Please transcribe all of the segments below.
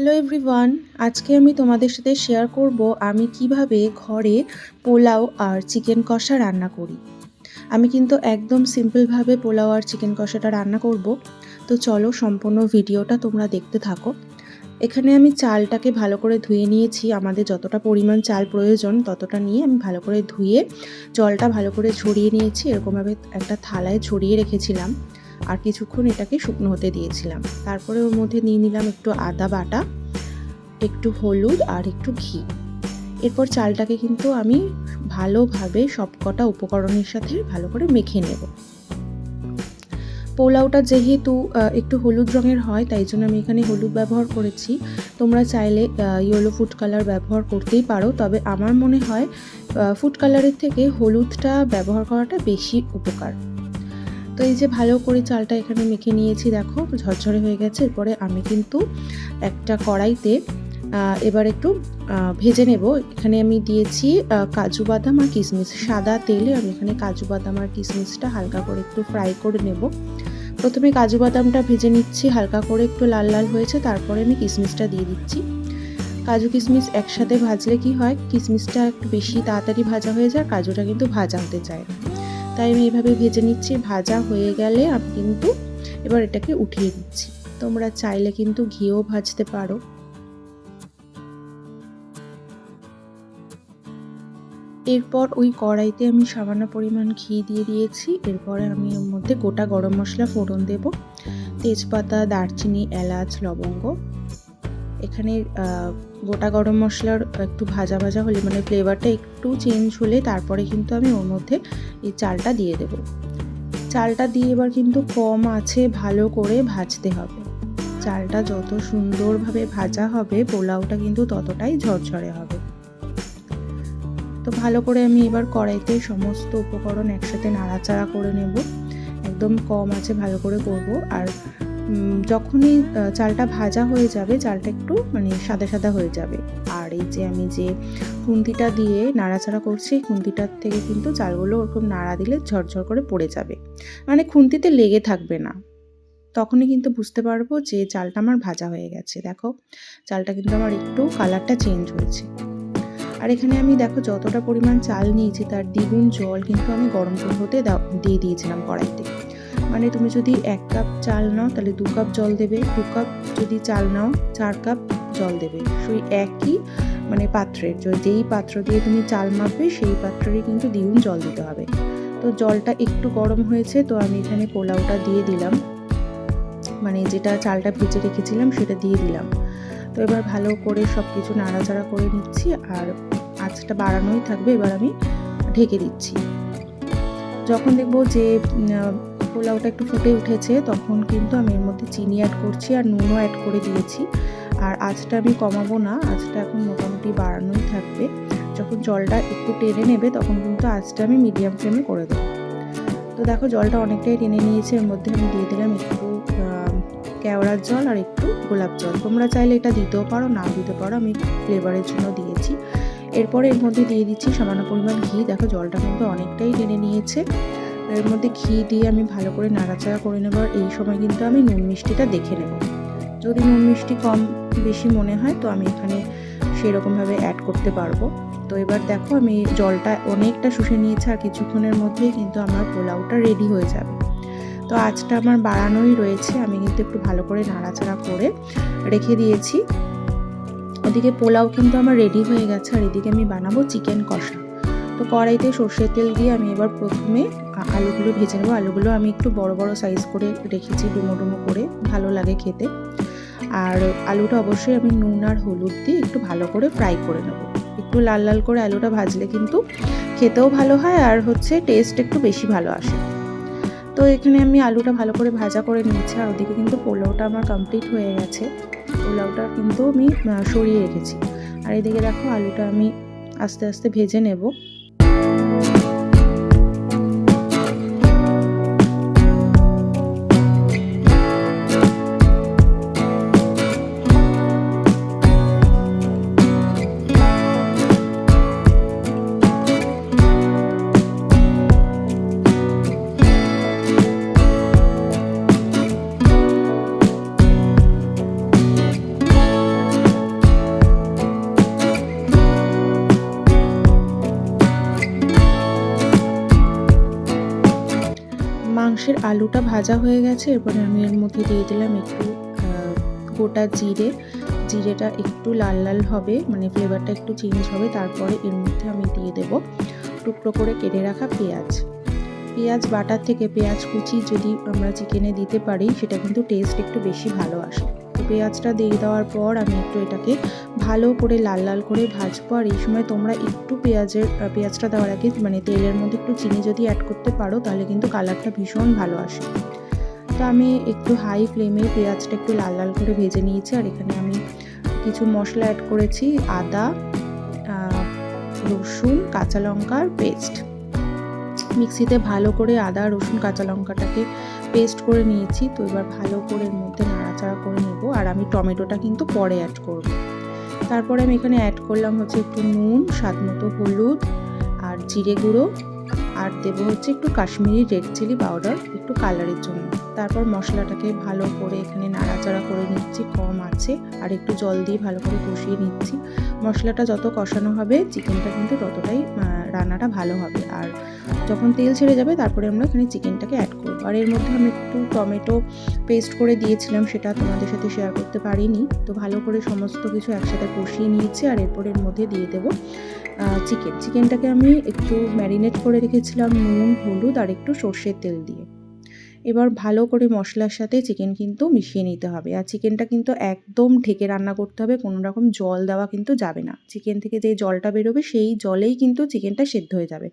Hello everyone আজকে আমি তোমাদের সাথে শেয়ার করব আমি কীভাবে ঘরে পোলাও আর চিকেন কষা রান্না করি। আমি কিন্তু একদম সিম্পলভাবে পোলাও আর চিকেন কষাটা রান্না করব। তো চলো সম্পূর্ণ ভিডিওটা তোমরা দেখতে থাকো। এখানে আমি চালটাকে ভালো করে ধুয়ে নিয়েছি। আমাদের যতটা পরিমাণ চাল প্রয়োজন ততটা নিয়ে আমি ভালো করে ধুয়ে জলটা ভালো করে ছড়িয়ে নিয়েছি। এরকমভাবে একটা থালায় ছড়িয়ে রেখেছিলাম। আর কিছুক্ষণ এটাকে শুকনো হতে দিয়েছিলাম। তারপরে ওর মধ্যে নিয়ে নিলাম একটু আদা বাটা, একটু হলুদ আর একটু ঘি। এরপর চালটাকে কিন্তু আমি ভালোভাবে সবকটা উপকরণের সাথে ভালো করে মেখে নেব। পোলাওটা যেহেতু একটু হলুদ রঙের হয়, তাই জন্য আমি এখানে হলুদ ব্যবহার করেছি। তোমরা চাইলে ইয়েলো ফুড কালার ব্যবহার করতেই পারো, তবে আমার মনে হয় ফুড কালারের থেকে হলুদটা ব্যবহার করাটা বেশি উপকার। তো এই যে ভালো করে চালটা এখানে মেখে নিয়েছি, দেখো, ঝরঝরে হয়ে গেছে। এরপরে আমি কিন্তু একটা কড়াইতে এবার একটু ভেজে নেব। এখানে আমি দিয়েছি কাজু বাদাম আর কিশমিশ। সাদা তেলে আমি এখানে কাজু বাদাম আর কিশমিশটা হালকা করে একটু ফ্রাই করে নেব। প্রথমে কাজু বাদামটা ভেজে নিচ্ছি, হালকা করে একটু লাল লাল হয়েছে। তারপরে আমি কিশমিশটা দিয়ে দিচ্ছি। কাজু কিশমিশ একসাথে ভাজলে কি হয়? কিশমিশটা একটু বেশি তাড়াতাড়ি ভাজা হয়ে যায়, কাজুটা কিন্তু ভাজা হতে চায় না। তাই আমি এইভাবে ভেজে নিচ্ছি, ভাজা হয়ে গেলে আমি কিন্তু এবার এটাকে উঠিয়ে দিচ্ছি। তোমরা চাইলে কিন্তু ঘিও ভাজতে পারো। এরপর ওই কড়াইতে আমি সামান্য পরিমাণ ঘি দিয়ে দিয়েছি। এরপরে আমি ওর মধ্যে গোটা গরম মশলা ফোড়ন দেব। তেজপাতা, দারচিনি, এলাচ, লবঙ্গ। এখানে গোটা গরম মশলার একটু ভাজা ভাজা হলে মানে ফ্লেভারটা একটু চেঞ্জ হলে তারপরে কিন্তু আমি ওর মধ্যে এই চালটা দিয়ে দেব। চালটা দিয়ে এবার কিন্তু কম আছে ভালো করে ভাজতে হবে। চালটা যত সুন্দরভাবে ভাজা হবে, পোলাওটা কিন্তু ততটাই ঝরঝরে হবে। তো ভালো করে আমি এবার কড়াইতে সমস্ত উপকরণ একসাথে নাড়াচাড়া করে নেব। একদম কম আছে ভালো করে করব। আর যখনই চালটা ভাজা হয়ে যাবে, চালটা একটু মানে সাদা সাদা হয়ে যাবে। আর এই যে আমি যে খুন্তিটা দিয়ে নাড়াচাড়া করছি, খুন্তিটার থেকে কিন্তু চালগুলো ওরকম নাড়া দিলে ঝরঝর করে পড়ে যাবে। মানে খুন্তিতে লেগে থাকবে না। তখনই কিন্তু বুঝতে পারব যে চালটা আমার ভাজা হয়ে গেছে। দেখো, চালটা কিন্তু আমার একটু কালারটা চেঞ্জ হয়েছে। আর এখানে আমি দেখো যতটা পরিমাণ চাল নিয়েছি, তার দ্বিগুণ জল কিন্তু আমি গরম হতে দিয়ে দিয়েছিলাম কড়াইতে। মানে তুমি যদি এক কাপ চাল নাও, তাহলে দু কাপ জল দেবে। দু কাপ যদি চাল নাও, চার কাপ জল দেবে। সেই একই মানে পাত্রের যেই পাত্র দিয়ে তুমি চাল মাপবে সেই পাত্রেরই কিন্তু দ্বিগুণ জল দিতে হবে। তো জলটা একটু গরম হয়েছে, তো আমি এখানে পোলাওটা দিয়ে দিলাম। মানে যেটা চালটা ভেজে রেখেছিলাম, সেটা দিয়ে দিলাম। তো এবার ভালো করে সব কিছু নাড়াচাড়া করে নিচ্ছি, আর আঁচটা বাড়ানোই থাকবে। এবার আমি ঢেকে দিচ্ছি। যখন দেখব যে পোলাওটা একটু ফুটে উঠেছে, তখন কিন্তু আমি এর মধ্যে চিনি অ্যাড করছি আর নুনও অ্যাড করে দিয়েছি। আর আঁচটা আমি কমাবো না, আঁচটা এখন মোটামুটি বাড়ানোই থাকবে। যখন জলটা একটু টেনে নেবে, তখন কিন্তু আঁচটা আমি মিডিয়াম ফ্লেমে করে দেবো। তো দেখো, জলটা অনেকটাই টেনে নিয়েছে, এর মধ্যে আমি দিয়ে দিলাম একটু কেওড়ার জল আর একটু গোলাপ জল। তোমরা চাইলে এটা দিতেও পারো না দিতে পারো, আমি ফ্লেভারের জন্য দিয়েছি। এরপরে এর মধ্যে দিয়ে দিচ্ছি সামান্য পরিমাণ ঘি। দেখো, জলটা কিন্তু অনেকটাই টেনে নিয়েছে। এর মধ্যে ঘি দিয়ে আমি ভালো করে নাড়াচাড়া করে নেব আর এই সময় কিন্তু আমি নুন মিষ্টিটা দেখে নেব। যদি নুন মিষ্টি কম বেশি মনে হয় তো আমি এখানে সেরকমভাবে অ্যাড করতে পারব। তো এবার দেখো আমি জলটা অনেকটা শুষে নিয়েছি আর কিছুক্ষণের মধ্যেই কিন্তু আমার পোলাওটা রেডি হয়ে যাবে। তো আজটা আমার বাড়ানোই রয়েছে, আমি কিন্তু একটু ভালো করে নাড়াচাড়া করে রেখে দিয়েছি। ওদিকে পোলাও কিন্তু আমার রেডি হয়ে গেছে আর এদিকে আমি বানাবো চিকেন কষা। তো কড়াইতে সর্ষের তেল দিয়ে আমি এবার প্রথমে আলুগুলো ভেজে নেব। আলুগুলো আমি একটু বড় বড় সাইজ করে রেখেছি, ডুমো ডুমো করে। ভালো লাগে খেতে। আর আলুটা অবশ্যই আমি নুন আর হলুদ দিয়ে একটু ভালো করে ফ্রাই করে নেব। একটু লাল লাল করে আলুটা ভাজলে কিন্তু খেতেও ভালো হয় আর হচ্ছে টেস্ট একটু বেশি ভালো আসে। তো এখানে আমি আলুটা ভালো করে ভাজা করে নিয়েছি আর ওদিকে কিন্তু পোলাওটা আমার কমপ্লিট হয়ে গেছে। পোলাওটা কিন্তু আমি সরিয়ে রেখেছি। আর এদিকে দেখো আলুটা আমি আস্তে আস্তে ভেজে নেব। পাশের আলুটা ভাজা হয়ে গেছে, এরপরে আমি এর মধ্যে দিয়ে দিলাম একটু গোটা জিরে। জিরেটা একটু লাল লাল হবে মানে ফ্লেভারটা একটু চেঞ্জ হবে, তারপরে এর মধ্যে আমি দিয়ে দেব টুকরো করে কেটে রাখা পেঁয়াজ। পেঁয়াজ বাটার থেকে পেঁয়াজ কুচি যদি আমরা চিকেনে দিতে পারি, সেটা কিন্তু টেস্ট একটু বেশি ভালো আসে। পেঁয়াজটা দিয়ে দেওয়ার পর আমি একটু এটাকে ভালো করে লাল লাল করে ভাজবো। আর এই সময় তোমরা একটু পেঁয়াজের পেঁয়াজটা দেওয়ার আগে মানে তেলের মধ্যে একটু চিনি যদি অ্যাড করতে পারো, তাহলে কিন্তু কালারটা ভীষণ ভালো আসে। তো আমি একটু হাই ফ্লেমে পেঁয়াজটা একটু লাল লাল করে ভেজে নিয়েছি। আর এখানে আমি কিছু মশলা অ্যাড করেছি, আদা রসুন, কাঁচা লঙ্কার পেস্ট মিক্সিতে ভালো করে আদা, রসুন, কাঁচা লঙ্কাটাকে পেস্ট করে নিয়েছি। তো এবার ভালো করে এর মধ্যে নাড়াচাড়া করে নেব আর আমি টমেটোটা কিন্তু পরে অ্যাড করব। তারপরে আমি এখানে অ্যাড করলাম হচ্ছে একটু নুন, স্বাদ মতো হলুদ আর জিরে গুঁড়ো আর দেবো হচ্ছে একটু কাশ্মীরি রেড চিলি পাউডার একটু কালারের জন্য। তারপর মশলাটাকে ভালো করে এখানে নাড়াচাড়া করে নিচ্ছি, কম আছে আর একটু জল দিয়ে ভালো করে কষিয়ে নিচ্ছি। মশলাটা যত কষানো হবে, চিকেনটা কিন্তু ততটাই রান্নাটা ভালো হবে। আর যখন তেল ছেড়ে যাবে, তারপরে আমরা এখানে চিকেনটাকে অ্যাড করব। আর এর মধ্যে আমি একটু টমেটো পেস্ট করে দিয়েছিলাম, সেটা তোমাদের সাথে শেয়ার করতে পারিনি। তো ভালো করে সমস্ত কিছু একসাথে কষিয়ে নিয়েছি আর এরপর এর মধ্যে দিয়ে দেব চিকেন চিকেনটাকে আমি একটু ম্যারিনেট করে রেখেছিলাম, নুন, হলুদ আর একটু সর্ষের তেল দিয়ে। এবার ভালো করে মশলার সাথে চিকেন কিন্তু মিশিয়ে নিতে হবে। আর চিকেনটা কিন্তু একদম ঢেকে রান্না করতে হবে, কোনো রকম জল দেওয়া কিন্তু যাবে না। চিকেন থেকে যে জলটা বেরোবে, সেই জলেই কিন্তু চিকেনটা সেদ্ধ হয়ে যাবে।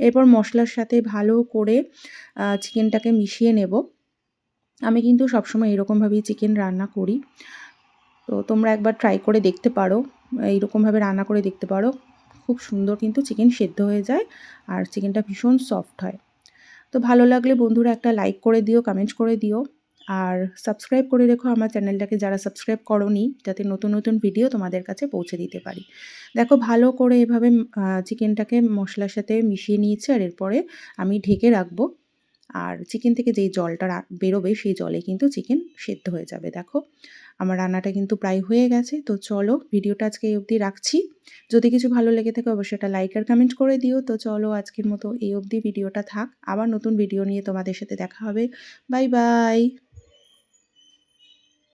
এরপর মশলার সাথে ভালো করে চিকেনটাকে মিশিয়ে নেব। আমি কিন্তু সবসময় এরকমভাবেই চিকেন রান্না করি। তো তোমরা একবার ট্রাই করে দেখতে পারো, এইরকমভাবে রান্না করে দেখতে পারো। খুব সুন্দর কিন্তু চিকেন সেদ্ধ হয়ে যায়, আর চিকেনটা ভীষণ সফট হয়। তো ভালো লাগলে বন্ধুরা একটা লাইক করে দিও কমেন্ট করে দিও। আর সাবস্ক্রাইব করে রেখো আমার চ্যানেলটাকে যারা সাবস্ক্রাইব করনি, যাতে নতুন নতুন ভিডিও তোমাদের কাছে পৌঁছে দিতে পারি। দেখো ভালো করে এভাবে চিকেনটাকে মশলার সাথে মিশিয়ে নিয়েছি আর এরপরে আমি ঢেকে রাখব। আর চিকেন থেকে যেই জলটা বেরোবে সেই জলে কিন্তু চিকেন সেদ্ধ হয়ে যাবে, দেখো। আমার রান্নাটা কিন্তু প্রায় হয়ে গেছে। তো চলো ভিডিওটা আজকে এই অবধি রাখছি। যদি কিছু ভালো লেগে থাকে অবশ্যই একটা লাইক আর কমেন্ট করে দিও। তো চলো আজকের মতো এই অবধি ভিডিওটা থাক। আবার নতুন ভিডিও নিয়ে তোমাদের সাথে দেখা হবে। Bye bye